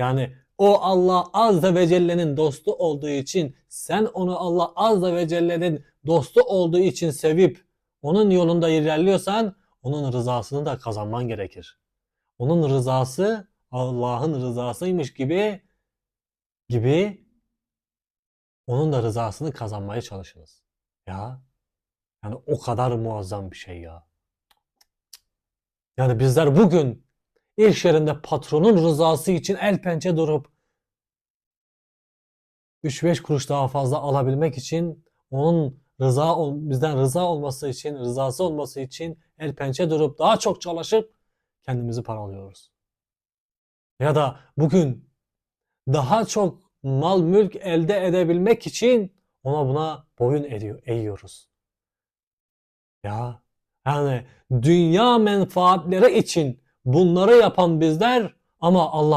Yani o Allah Azze ve Celle'nin dostu olduğu için sen onu Allah Azze ve Celle'nin dostu olduğu için sevip onun yolunda ilerliyorsan onun rızasını da kazanman gerekir. Onun rızası Allah'ın rızasıymış gibi gibi onun da rızasını kazanmaya çalışınız. Ya yani o kadar muazzam bir şey ya. Yani bizler bugün iş yerinde patronun rızası için el pençe durup 3-5 kuruş daha fazla alabilmek için onun rıza bizden rıza olması için, rızası olması için el pençe durup daha çok çalışıp kendimizi paralıyoruz. Ya da bugün daha çok mal mülk elde edebilmek için ona buna boyun eriyor, eğiyoruz. Ya yani dünya menfaatleri için bunları yapan bizler ama Allah